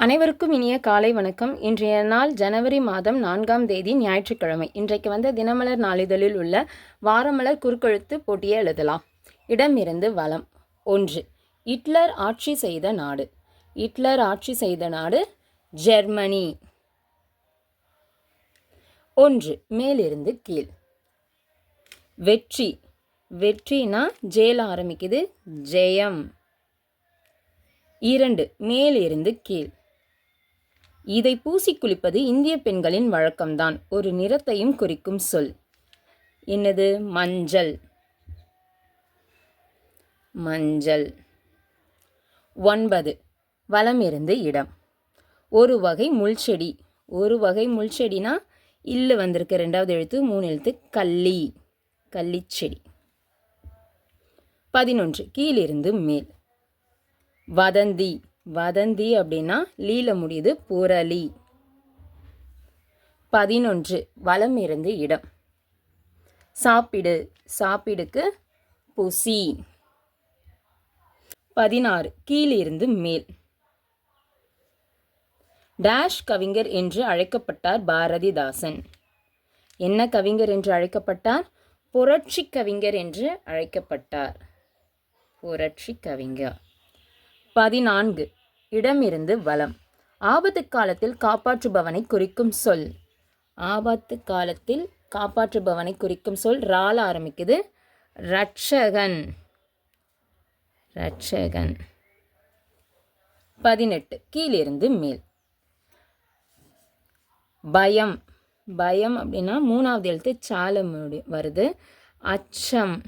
அனைவருக்கும் இனிய காலை வணக்கம். இன்றைய நாள் ஜனவரி மாதம் நான்காம் தேதி ஞாயிற்றுக்கிழமை. இன்றைக்கு வந்த தினமலர் நாளிதழில் உள்ள வாரமலர் குறுக்கெழுத்து போட்டியை எழுதலாம். இடமிருந்து வளம் ஒன்று. ஹிட்லர் ஆட்சி செய்த நாடு. ஹிட்லர் ஆட்சி செய்த நாடு ஜெர்மனி. ஒன்று. மேலிருந்து கீழ். வெற்றி. வெற்றினா ஜெயில் ஆரம்பிக்குது. ஜெயம். இரண்டு. மேலிருந்து கீழ். இதை பூசி குளிப்பது இந்திய பெண்களின் வழக்கம்தான். ஒரு நிறத்தையும் குறிக்கும் சொல். என்னது? மஞ்சள். மஞ்சள். ஒன்பது. வலம் இருந்து இடம். ஒரு வகை முள்செடி ஒரு வகை முள்செடினா இல்லு வந்திருக்கு. ரெண்டாவது எழுத்து மூணு எழுத்து கள்ளி. கள்ளிச்செடி பதினொன்று. கீழிருந்து மேல். வதந்தி. வதந்தி அப்படின்னா லீல முடியுது புரளி. பதினொன்று வலம் இருந்து இடம். சாப்பிடு சாப்பிடுக்கு புசி. பதினாறு கீழிருந்து மேல். டேஷ் கவிஞர் என்று அழைக்கப்பட்டார் பாரதிதாசன். என்ன கவிஞர் என்று அழைக்கப்பட்டார்? புரட்சி கவிஞர் என்று அழைக்கப்பட்டார். புரட்சி கவிஞர். பதினான்கு. இடமிருந்து வலம். ஆபத்து காலத்தில் காப்பாற்றுபவனை குறிக்கும் சொல். ஆபத்து காலத்தில் காப்பாற்றுபவனை குறிக்கும் சொல் ரால ஆரம்பிக்குது. ரட்சகன். ரட்சகன். பதினெட்டு. கீழிருந்து மேல். பயம். பயம் அப்படின்னா மூணாவது எழுத்து சால முடி- வருது. அச்சம்.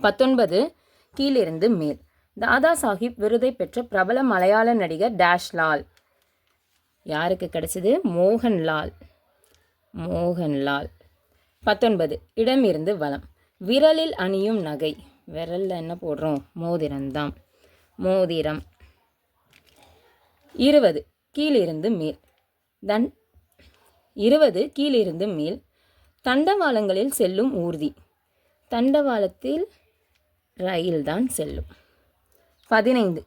பத்தொன்பது. கீழிருந்து மேல். தாதா சாஹிப் விருதை பெற்ற பிரபல மலையாள நடிகர் டேஷ் லால் யாருக்கு கிடைச்சது? மோகன்லால். மோகன்லால். பத்தொன்பது. இடமிருந்து வளம் விரலில் அணியும் நகை. விரலில் என்ன போடுறோம்? மோதிரம்தான். மோதிரம். இருபது. கீழிருந்து மேல். தன் இருபது. கீழிருந்து மேல். தண்டவாளங்களில் செல்லும் ஊர்தி. தண்டவாளத்தில் ரயில்தான் செல்லும். பதினைந்து.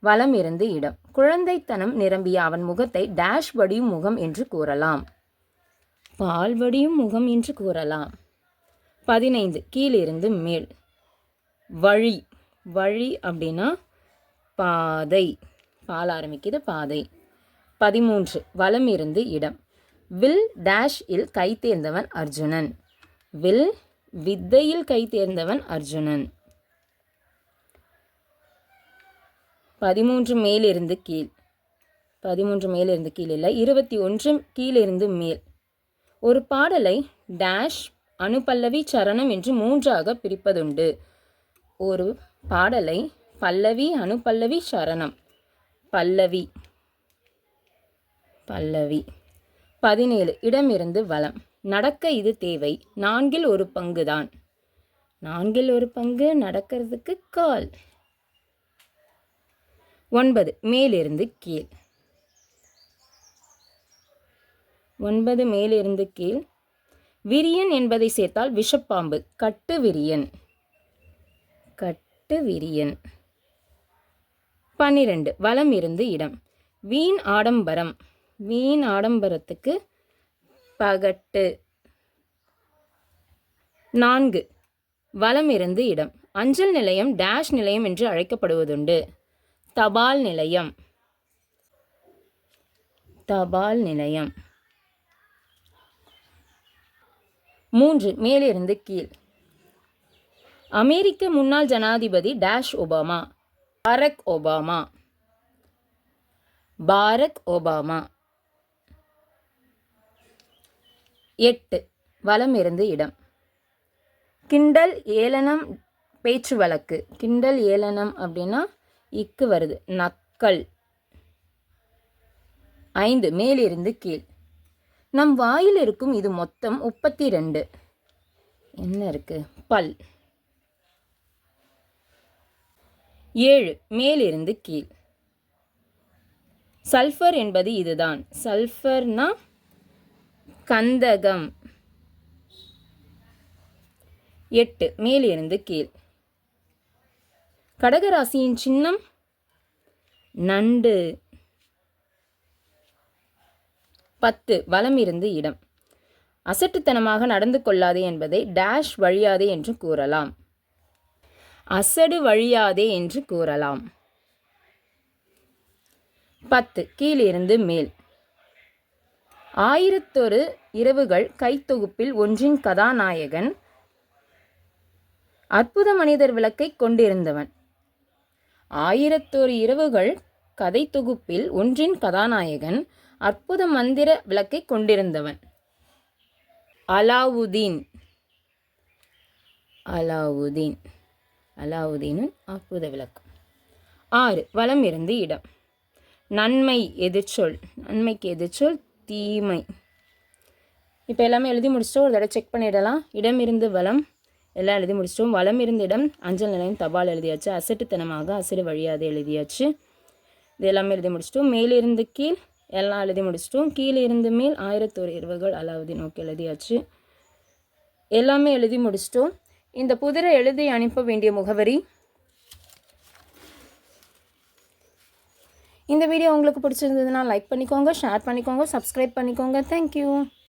வலம் இருந்து இடம். குழந்தைத்தனம் நிரம்பிய அவன் முகத்தை டேஷ் வடியும் முகம் என்று கூறலாம். பால் வடியும் முகம் என்று கூறலாம். பதினைந்து. கீழிருந்து மேல். வழி. வழி அப்படின்னா பாதை. பால் ஆரம்பிக்குது பாதை. பதிமூன்று. வலம் இருந்து இடம். வில் டேஷ் இல் கை தேர்ந்தவன் அர்ஜுனன். வில் வித்தையில் கை தேர்ந்தவன் அர்ஜுனன். பதிமூன்று மேலிருந்து கீழ். பதிமூன்று மேலிருந்து கீழ் இல்லை இருபத்தி ஒன்று கீழிருந்து மேல். ஒரு பாடலை டேஷ் அனுபல்லவி சரணம் என்று மூன்றாக பிரிப்பதுண்டு. ஒரு பாடலை பல்லவி அனுபல்லவி சரணம். பல்லவி. பல்லவி. பதினேழு இடமிருந்து வளம் நடக்க இது தேவை. நான்கில் ஒரு பங்கு தான் நான்கில் ஒரு பங்கு நடக்கிறதுக்கு கால். ஒன்பது. மேலிருந்து கீழ். ஒன்பது மேலிருந்து கீழ். விரியன் என்பதை சேர்த்தால் விஷப்பாம்பு. கட்டு விரியன். கட்டு விரியன். பன்னிரண்டு. வலம் இருந்து இடம். வீண் ஆடம்பரம். வீண் ஆடம்பரத்துக்கு பகட்டு. நான்கு. வலம் இருந்து இடம். அஞ்சல் நிலையம் டேஷ் நிலையம் என்று அழைக்கப்படுவதுண்டு. தபால் நிலையம். தபால் நிலையம். மூன்று மேலிருந்து கீழ். அமெரிக்க முன்னாள் ஜனாதிபதி dash Obama Barack Obama. Barack Obama. எட்டு வலம் இருந்து இடம். கிண்டல் ஏளனம் பேச்சு வழக்கு கிண்டல் ஏளனம் அப்படின்னா இக்கு வருது. நக்கல். ஐந்து. மேலிருந்து கீழ். நம் வாயில் இருக்கும் இது மொத்தம் முப்பத்தி ரெண்டு என்ன இருக்கு? பல். ஏழு. மேலிருந்து கீழ். சல்ஃபர் என்பது இதுதான். சல்ஃபர்னா கந்தகம். எட்டு. மேலிருந்து கீழ். கடகராசியின் சின்னம் நண்டு. பத்து வலம் இருந்து இடம். அசட்டுத்தனமாக நடந்து கொள்ளாதே என்பதை டேஷ் வழியாதே என்று கூறலாம். அசடு வழியாதே என்று கூறலாம். பத்து கீழிருந்து மேல். ஆயிரத்தொரு இரவுகள் கைத்தொகுப்பில் ஒன்றின் கதாநாயகன் அற்புத மனிதர் விளக்கை கொண்டிருந்தவன். ஆயிரத்தொரு இரவுகள் கதை தொகுப்பில் ஒன்றின் கதாநாயகன் அற்புத மந்திர விளக்கை கொண்டிருந்தவன். அலாவுதீன். அலாவுதீன். அலாவுதீனும் அற்புத விளக்கம். ஆறு. வலம் இருந்து இடம். நன்மை எதிர்ச்சொல். நன்மைக்கு எதிர்ச்சொல் தீமை. இப்போ எல்லாமே எழுதி முடிச்சுட்டு ஒரு தடவை செக் பண்ணிடலாம். இடம் இருந்து வளம். எல்லாம் எழுதி முடிச்சிட்டோம். வளம் இருந்த இடம் அஞ்சல் நிலையம் தபால் எழுதியாச்சு. அசட்டுத்தனமாக அசடு வழியாது எழுதியாச்சு. இது எல்லாமே எழுதி முடிச்சிட்டோம். மேலிருந்து கீழ் எல்லாம் எழுதி முடிச்சிட்டோம். கீழே இருந்து மேல் ஆயிரத்தோரு இரவுகள் அலாவுதீன் நோக்கி எழுதியாச்சு. எல்லாமே எழுதி முடிச்சிட்டோம். இந்த புதிரை எழுதி அனுப்ப வேண்டிய முகவரி. இந்த வீடியோ உங்களுக்கு பிடிச்சிருந்ததுன்னா லைக் பண்ணிக்கோங்க ஷேர் பண்ணிக்கோங்க சப்ஸ்கிரைப் பண்ணிக்கோங்க. தேங்க்யூ